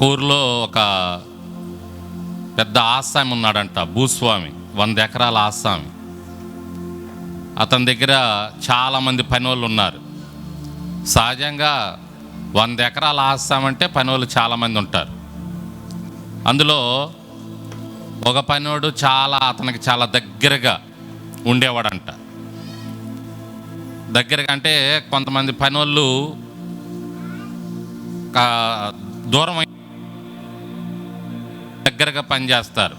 ఒక ఊరిలో ఒక పెద్ద ఆసామి ఉన్నాడంట భూస్వామి వంద ఎకరాల ఆస్వామి అతని దగ్గర చాలామంది పని వాళ్ళు ఉన్నారు. సహజంగా వంద ఎకరాల ఆసాం అంటే పని వాళ్ళు చాలామంది ఉంటారు. అందులో ఒక పనివాడు చాలా అతనికి చాలా దగ్గరగా ఉండేవాడంట. దగ్గరగా అంటే కొంతమంది పని వాళ్ళు దూరం అయి- దగ్గరగా పనిచేస్తారు.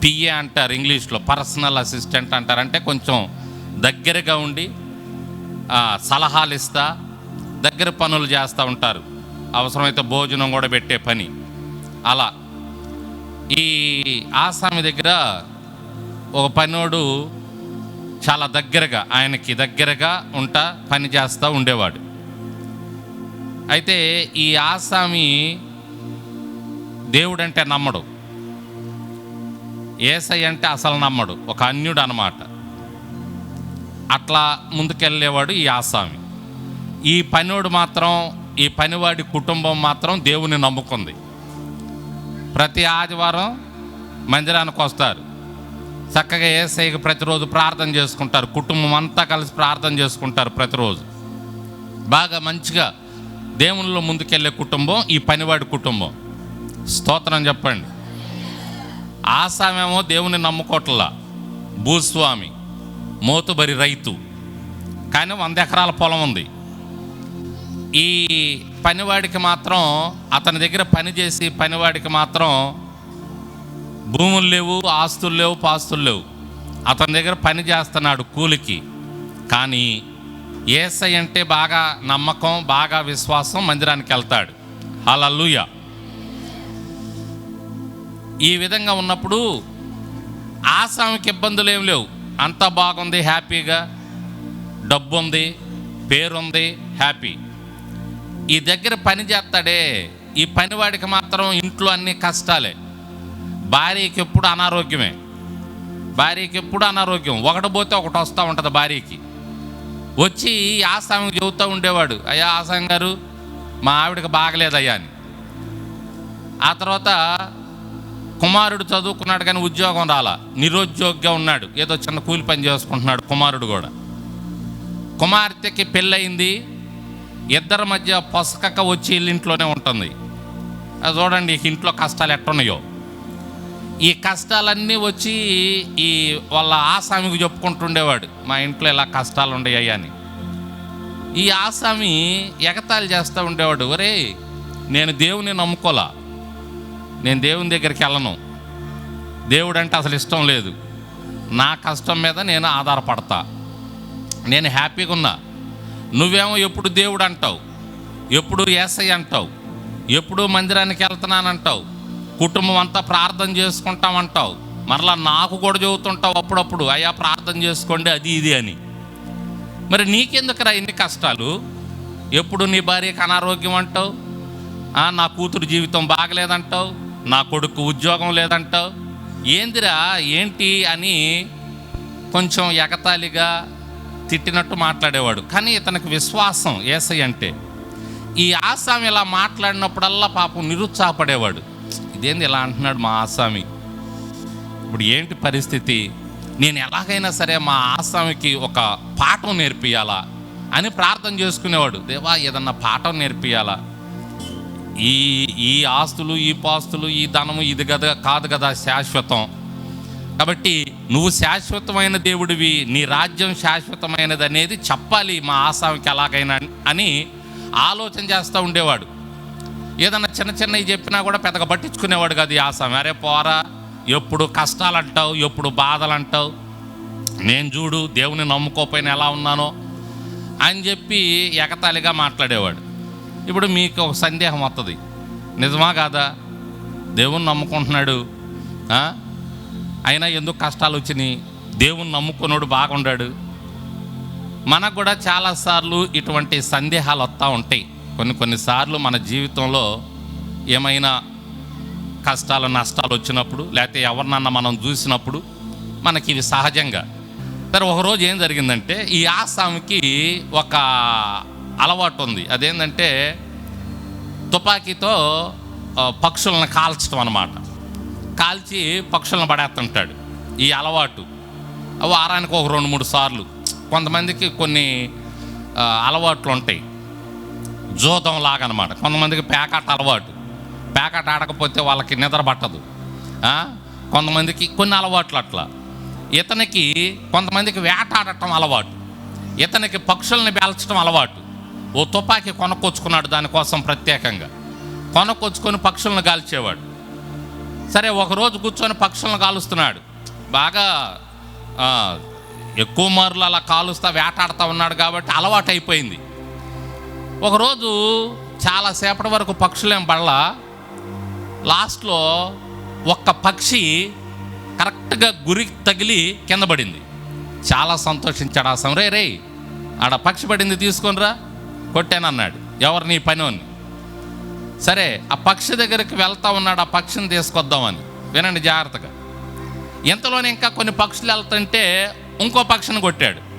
పిఏ అంటారు ఇంగ్లీష్లో పర్సనల్ అసిస్టెంట్ అంటారు. అంటే కొంచెం దగ్గరగా ఉండి సలహాలు ఇస్తా దగ్గర పనులు చేస్తూ ఉంటారు. అవసరమైతే భోజనం కూడా పెట్టే పని. అలా. ఈ ఆసామి దగ్గర ఒక పనోడు చాలా దగ్గరగా ఆయనకి దగ్గరగా ఉంటా పని చేస్తూ ఉండేవాడు. అయితే ఈ ఆసామి దేవుడంటే నమ్మడు. ఏసై అంటే అసలు నమ్మడు. ఒక అన్యుడు అనమాట అట్లా ముందుకెళ్ళేవాడు ఈ ఆసామి. ఈ పనివాడు మాత్రం ఈ పనివాడి కుటుంబం మాత్రం దేవుని నమ్ముకుంది. ప్రతి ఆదివారం మందిరానికి వస్తారు. చక్కగా ఏసైకి ప్రతిరోజు ప్రార్థన చేసుకుంటారు. కుటుంబం అంతా కలిసి ప్రార్థన చేసుకుంటారు ప్రతిరోజు. బాగా మంచిగా దేవునిలో ముందుకెళ్ళే కుటుంబం ఈ పనివాడి కుటుంబం. స్తోత్రం చెప్పండి. ఆసామేమో దేవుని నమ్ముకోట్ల. భూస్వామి మోతుబరి రైతు. కానీ వంద ఎకరాల పొలం ఉంది. ఈ పనివాడికి మాత్రం అతని దగ్గర పని చేసి పనివాడికి మాత్రం భూములు లేవు ఆస్తులు లేవు పాస్తులు లేవు. అతని దగ్గర పని చేస్తున్నాడు కూలికి. కానీ ఏసై అంటే బాగా నమ్మకం బాగా విశ్వాసం మందిరానికి వెళ్తాడు. హలలుయ ఈ విధంగా ఉన్నప్పుడు ఆసామికి ఇబ్బందులు ఏం లేవు. అంతా బాగుంది హ్యాపీగా. డబ్బు ఉంది పేరుంది హ్యాపీ. ఈ దగ్గర పని చేస్తాడే ఈ పనివాడికి మాత్రం ఇంట్లో అన్ని కష్టాలే. భార్యకి ఎప్పుడు అనారోగ్యమే. భార్యకి ఎప్పుడు అనారోగ్యం. ఒకటి పోతే ఒకటి వస్తూ ఉంటుంది భార్యకి. వచ్చి ఆసామికి చెబుతూ ఉండేవాడు అయ్యా ఆసాం గారు మా ఆవిడకి బాగలేదయ్యా అని. ఆ తర్వాత కుమారుడు చదువుకున్నాడు కానీ ఉద్యోగం రాలా. నిరుద్యోగిగా ఉన్నాడు. ఏదో చిన్న కూలి పని చేసుకుంటున్నాడు కుమారుడు కూడా. కుమార్తెకి పెళ్ళయింది. ఇద్దరి మధ్య పొసకక వచ్చి ఇల్లింట్లోనే ఉంటుంది. అది చూడండి ఇంట్లో కష్టాలు ఎట్టున్నాయో. ఈ కష్టాలన్నీ వచ్చి ఈ వాళ్ళ ఆసామికి చెప్పుకుంటుండేవాడు. మా ఇంట్లో ఇలా కష్టాలు ఉండేవి అని. ఈ ఆసామి ఎగతాళి చేస్తూ ఉండేవాడు. ఒరే నేను దేవుని నమ్ముకోలా. నేను దేవుని దగ్గరికి వెళ్ళను. దేవుడు అంటే అసలు ఇష్టం లేదు. నా కష్టం మీద నేను ఆధారపడతా. నేను హ్యాపీగా ఉన్నా. నువ్వేమో ఎప్పుడు దేవుడు అంటావు. ఎప్పుడు ఏసై అంటావు. ఎప్పుడు మందిరానికి వెళ్తున్నానంటావు. కుటుంబం అంతా ప్రార్థన చేసుకుంటామంటావు. మరలా నాకు కూడా చదువుతుంటావు అప్పుడప్పుడు అయ్యా ప్రార్థన చేసుకోండి అది ఇది అని. మరి నీకెందుకురా ఇన్ని కష్టాలు? ఎప్పుడు నీ భార్యకు అనారోగ్యం అంటావు? నా కూతురు జీవితం బాగలేదంటావు? నా కొడుకు ఉద్యోగం లేదంటావు? ఏందిరా ఏంటి అని కొంచెం ఎగతాళిగా తిట్టినట్టు మాట్లాడేవాడు. కానీ ఇతనికి విశ్వాసం ఏసై అంటే ఈ ఆసామి ఇలా మాట్లాడినప్పుడల్లా పాపం నిరుత్సాహపడేవాడు. ఇదేంది ఇలా అంటున్నాడు మా ఆసామి? ఇప్పుడు ఏంటి పరిస్థితి? నేను ఎలాగైనా సరే మా ఆసామికి ఒక పాఠం నేర్పియాలా అని ప్రార్థన చేసుకునేవాడు. దేవా ఏదన్నా పాఠం నేర్పియాలా? ఈ ఈ ఆస్తులు ఈ పాస్తులు ఈ ధనము ఇది కదా కాదు కదా శాశ్వతం. కాబట్టి నువ్వు శాశ్వతమైన దేవుడివి నీ రాజ్యం శాశ్వతమైనది అనేది చెప్పాలి మా ఆసామికి ఎలాగైనా అని ఆలోచన చేస్తూ ఉండేవాడు. ఏదన్నా చిన్న చిన్నవి చెప్పినా కూడా పెద్దగా పట్టించుకునేవాడు కాదు ఈ ఆసామి. అరే పోరా ఎప్పుడు కష్టాలు అంటావు ఎప్పుడు బాధలు అంటావు నేను చూడు దేవుని నమ్ముకోపోయిన ఎలా ఉన్నానో అని చెప్పి ఎగతాళిగా మాట్లాడేవాడు. ఇప్పుడు మీకు ఒక సందేహం వస్తుంది నిజమా కాదా? దేవుణ్ణి నమ్ముకుంటున్నాడు అయినా ఎందుకు కష్టాలు వచ్చినాయి? దేవుణ్ణి నమ్ముకున్నాడు బాగుండాడు. మనకు కూడా చాలాసార్లు ఇటువంటి సందేహాలు వస్తూ ఉంటాయి. కొన్ని కొన్నిసార్లు మన జీవితంలో ఏమైనా కష్టాలు నష్టాలు వచ్చినప్పుడు లేకపోతే ఎవరినన్నా మనం చూసినప్పుడు మనకి ఇవి సహజంగా. సరే ఒకరోజు ఏం జరిగిందంటే ఈ ఆసామికి ఒక అలవాటు ఉంది అదేంటంటే తుపాకీతో పక్షులను కాల్చడం అనమాట కాల్చి పక్షులను పడేస్తుంటాడు ఈ అలవాటు. వారానికి ఒక రెండు మూడు సార్లు. కొంతమందికి కొన్ని అలవాట్లు ఉంటాయి జూతం లాగా అనమాట కొంతమందికి పేకాట అలవాటు. పేకాట ఆడకపోతే వాళ్ళకి నిద్ర పట్టదు. కొంతమందికి కొన్ని అలవాట్లు అట్లా. ఇతనికి కొంతమందికి వేటాడటం అలవాటు. ఇతనికి పక్షుల్ని పేల్చడం అలవాటు. ఓ తుపాకీ కొనుక్కొచ్చుకున్నాడు దానికోసం ప్రత్యేకంగా. కొనుక్కొచ్చుకొని పక్షులను కాల్చేవాడు సరే ఒకరోజు కూర్చొని పక్షులను కాలుస్తున్నాడు బాగా ఎక్కువ మార్లు అలా కాలుస్తా వేటాడుతూ ఉన్నాడు కాబట్టి అలవాటు అయిపోయింది ఒకరోజు చాలాసేపటి వరకు పక్షులేం బళ్ళ లాస్ట్లో ఒక్క పక్షి కరెక్ట్గా గురి తగిలి కింద పడింది. చాలా సంతోషించాడు ఆ సమరే రే ఆడ పక్షి పడింది తీసుకొనిరా. కొట్టానన్నాడు. ఎవరు నీ పని సరే ఆ పక్షి దగ్గరికి వెళ్తా ఉన్నాడు ఆ పక్షిని తీసుకొద్దామని. వినండి జాగ్రత్తగా. ఇంతలోనే ఇంకా కొన్ని పక్షులు వెళ్తుంటే ఇంకో పక్షిని కొట్టాడు.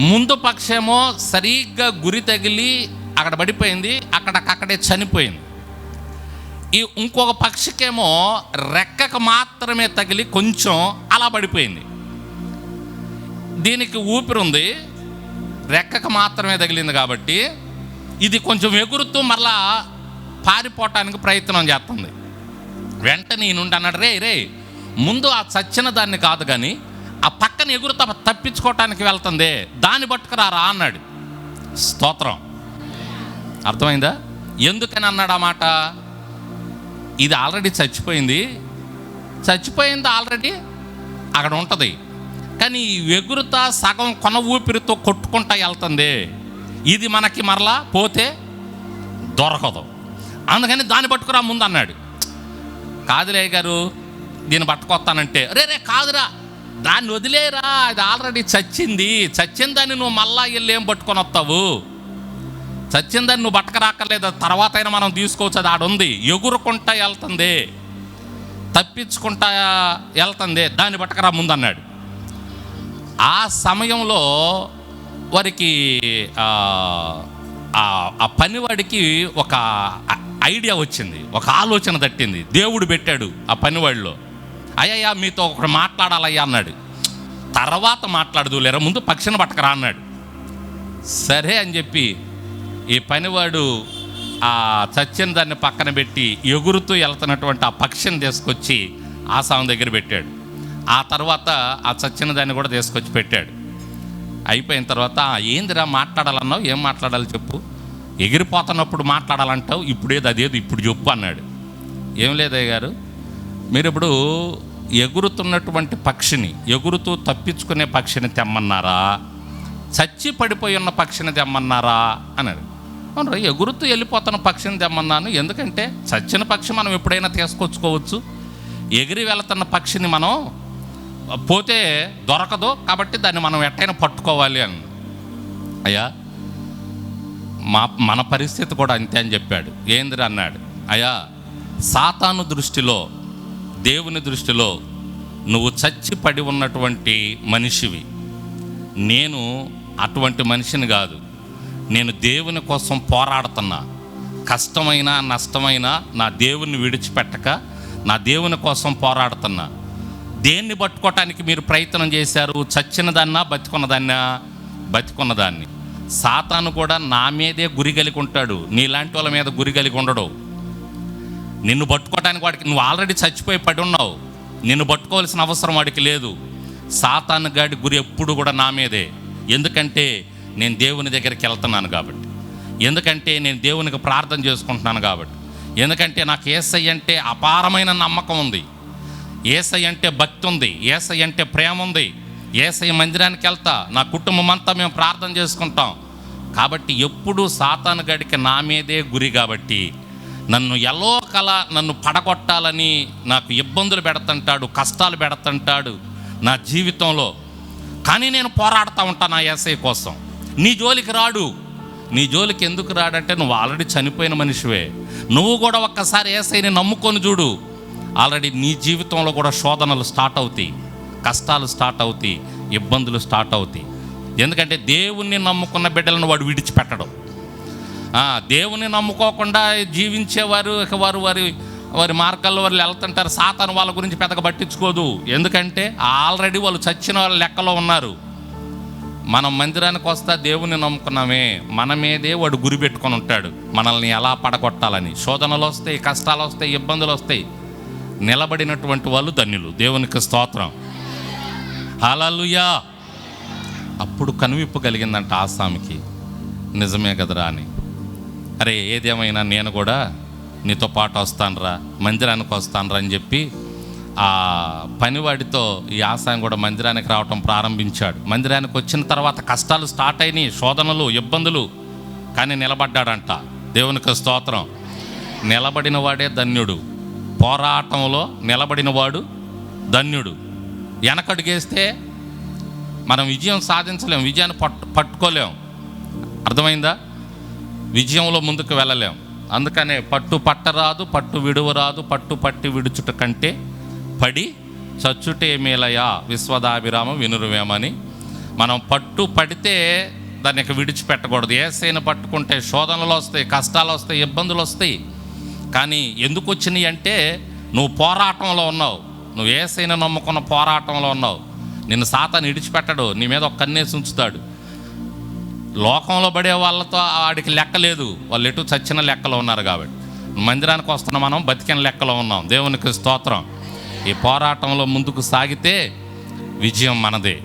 ముందు పక్షేమో సరిగ్గా గురి తగిలి అక్కడ పడిపోయింది అక్కడికక్కడే చనిపోయింది. ఈ ఇంకొక పక్షికేమో రెక్కకు మాత్రమే తగిలి కొంచెం అలా పడిపోయింది. దీనికి ఊపిరి ఉంది రెక్కకు మాత్రమే తగిలింది కాబట్టి ఇది కొంచెం ఎగురుతూ మరలా పారిపోవటానికి ప్రయత్నం చేస్తుంది. వెంటనే నుండి అన్నాడు రే రే ముందు ఆ చచ్చిన దాన్ని కాదు కానీ ఆ పక్కన ఎగురుతా తప్పించుకోవటానికి వెళ్తుంది దాన్ని పట్టుకురారా అన్నాడు. స్తోత్రం. అర్థమైందా? ఎందుకని అన్నాడు ఆ మాట? ఇది ఆల్రెడీ చచ్చిపోయింది. చచ్చిపోయింది ఆల్రెడీ అక్కడ ఉంటుంది. కానీ ఈ ఎగురుత సగం కొన ఊపిరితో కొట్టుకుంటా వెళ్తుంది. ఇది మనకి మరలా పోతే దొరకదు. అందుకని దాన్ని పట్టుకురా ముందు అన్నాడు. కాదులే గారు దీన్ని పట్టుకొస్తానంటే రే రే కాదురా దాన్ని వదిలేరా అది ఆల్రెడీ చచ్చింది. చచ్చిన దాన్ని నువ్వు మళ్ళా వెళ్ళి ఏం పట్టుకొని వస్తావు? చచ్చిన దాన్ని నువ్వు పట్టకరాక్కర్లేదు తర్వాత అయినా మనం తీసుకోవచ్చు అది ఆడుంది. ఎగురుకుంటా వెళ్తుంది. తప్పించుకుంటా వెళ్తుంది. దాన్ని పట్టకరా ముందు అన్నాడు. ఆ సమయంలో వారికి ఆ, పనివాడికి ఒక ఐడియా వచ్చింది. ఒక ఆలోచన తట్టింది. దేవుడు పెట్టాడు ఆ పనివాడిలో అయ్యా మీతో ఒకటి మాట్లాడాలయ్యా అన్నాడు. తర్వాత మాట్లాడదు లేరా ముందు పక్షిని పట్టకరా అన్నాడు. సరే అని చెప్పి ఈ పనివాడు ఆ చచ్చిన దాన్ని పక్కన పెట్టి ఎగురుతూ వెళ్తున్నటువంటి ఆ పక్షిని తీసుకొచ్చి ఆసాం దగ్గర పెట్టాడు. ఆ తర్వాత ఆ చచ్చిన దాన్ని కూడా తీసుకొచ్చి పెట్టాడు. అయిపోయిన తర్వాత ఏందిరా మాట్లాడాలన్నావు? ఏం మాట్లాడాలి చెప్పు? ఎగిరిపోతున్నప్పుడు మాట్లాడాలంటావు? ఇప్పుడేది అదేది? ఇప్పుడు చెప్పు అన్నాడు. ఏం లేదయ్య గారు మీరు ఇప్పుడు ఎగురుతున్నటువంటి పక్షిని ఎగురుతూ తప్పించుకునే పక్షిని తెమ్మన్నారా? చచ్చి పడిపోయి ఉన్న పక్షిని తెమ్మన్నారా? అన్నాడు. అవును ఎగురుతూ వెళ్ళిపోతున్న పక్షిని తెమ్మన్నాను. ఎందుకంటే చచ్చిన పక్షి మనం ఎప్పుడైనా తీసుకొచ్చుకోవచ్చు. ఎగిరి వెళుతున్న పక్షిని మనం పోతే దొరకదు కాబట్టి దాన్ని మనం ఎట్టయినా పట్టుకోవాలి అని. అయ్యా మా మన పరిస్థితి కూడా అంతే అని చెప్పాడు. ఏందిరా అన్నాడు. అయ్యా సాతాను దృష్టిలో దేవుని దృష్టిలో నువ్వు చచ్చి పడి ఉన్నటువంటి మనిషివి. నేను అటువంటి మనిషిని కాదు. నేను దేవుని కోసం పోరాడుతున్నా. కష్టమైనా నష్టమైనా నా దేవుని విడిచిపెట్టక నా దేవుని కోసం పోరాడుతున్నా. దేన్ని పట్టుకోవటానికి మీరు ప్రయత్నం చేశారు? చచ్చిన దాన్నా బతికున్నదాన్ని. సాతాను కూడా నా మీదే గురి కలిగి ఉంటాడు. నీలాంటి వాళ్ళ మీద గురి కలిగి ఉండడు. నిన్ను పట్టుకోవటానికి వాడికి నువ్వు ఆల్రెడీ చచ్చిపోయి పడి ఉన్నావు. నిన్ను పట్టుకోవాల్సిన అవసరం వాడికి లేదు. సాతాను గాడి గురి ఎప్పుడు కూడా నా మీదే. ఎందుకంటే నేను దేవుని దగ్గరికి వెళ్తున్నాను కాబట్టి. ఎందుకంటే నేను దేవునికి ప్రార్థన చేసుకుంటున్నాను కాబట్టి. ఎందుకంటే నాకు ఏసై అంటే అపారమైన నమ్మకం ఉంది. ఏసై అంటే భక్తి ఉంది ఏసై అంటే ప్రేమ ఉంది. ఏసై మందిరానికి వెళ్తా నా కుటుంబం అంతా మేము ప్రార్థన చేసుకుంటాం. కాబట్టి ఎప్పుడు సాతాను గడికి నా మీదే గురి కాబట్టి నన్ను ఎలో కల నన్ను పడగొట్టాలని నాకు ఇబ్బందులు పెడుతుంటాడు కష్టాలు పెడుతుంటాడు నా జీవితంలో. కానీ నేను పోరాడుతూ ఉంటాను నా ఏసై కోసం. నీ జోలికి రాడు. నీ జోలికి ఎందుకు రాడంటే నువ్వు ఆల్రెడీ చనిపోయిన మనిషివే. నువ్వు కూడా ఒక్కసారి ఏసైని నమ్ముకొని చూడు. ఆల్రెడీ నీ జీవితంలో కూడా శోధనలు స్టార్ట్ అవుతాయి. కష్టాలు స్టార్ట్ అవుతాయి. ఇబ్బందులు స్టార్ట్ అవుతాయి. ఎందుకంటే దేవుణ్ణి నమ్ముకున్న బిడ్డలను వాడు విడిచిపెట్టడం. దేవుని నమ్ముకోకుండా జీవించేవారు ఇక వారు వారి వారి మార్గాల్లో వాళ్ళు వెళ్తుంటారు. సాతాను వాళ్ళ గురించి పెద్దగా పట్టించుకోదు. ఎందుకంటే ఆల్రెడీ వాళ్ళు చచ్చిన వాళ్ళ లెక్కలో ఉన్నారు. మనం మందిరానికి వస్తా దేవుని నమ్ముకున్నామే. మన మీదే వాడు గురి పెట్టుకొని ఉంటాడు. మనల్ని ఎలా పడగొట్టాలని. శోధనలు వస్తాయి కష్టాలు వస్తాయి ఇబ్బందులు వస్తాయి. నిలబడినటువంటి వాళ్ళు ధన్యులు. దేవునికి స్తోత్రం. హల్లెలూయా. అప్పుడు కనువిప్పు కలిగిందంట ఆసామికి. నిజమే కదరా అని. అరే ఏదేమైనా నేను కూడా నీతో పాటు వస్తానురా మందిరానికి వస్తానురా అని చెప్పి ఆ పనివాడితో ఈ ఆసాయం కూడా మందిరానికి రావటం ప్రారంభించాడు. మందిరానికి వచ్చిన తర్వాత కష్టాలు స్టార్ట్ అయినాయి శోధనలు ఇబ్బందులు కానీ నిలబడ్డాడంట. దేవునికి స్తోత్రం. నిలబడిన వాడే ధన్యుడు. పోరాటంలో నిలబడిన వాడు ధన్యుడు. వెనకడుగేస్తే మనం విజయం సాధించలేం విజయాన్ని పట్టు పట్టుకోలేం. అర్థమైందా? విజయంలో ముందుకు వెళ్ళలేం. అందుకనే పట్టు పట్టరాదు పట్టు విడువరాదు పట్టు పట్టి విడుచుట కంటే పడి చచ్చుటే మేలయా విశ్వదాభిరామ వినురువేమని మనం పట్టు పడితే దాన్ని ఇక విడిచిపెట్టకూడదు. ఏసైన పట్టుకుంటే శోధనలు వస్తాయి కష్టాలు వస్తాయి ఇబ్బందులు వస్తాయి. కానీ ఎందుకు వచ్చినాయి అంటే నువ్వు పోరాటంలో ఉన్నావు. నువ్వు ఏసైన నమ్ముకున్న పోరాటంలో ఉన్నావు. నిన్ను సాతాను ఇడిచిపెట్టడు. నీ మీద ఒక కన్నేసి ఉంచుతాడు. లోకంలో పడే వాళ్ళతో వాడికి లెక్క లేదు. వాళ్ళు ఎటు చచ్చిన లెక్కలో ఉన్నారు కాబట్టి. మందిరానికి వస్తున్న మనం బతికిన లెక్కలో ఉన్నాం. దేవునికి స్తోత్రం. ఈ పోరాటంలో ముందుకు సాగితే విజయం మనదే.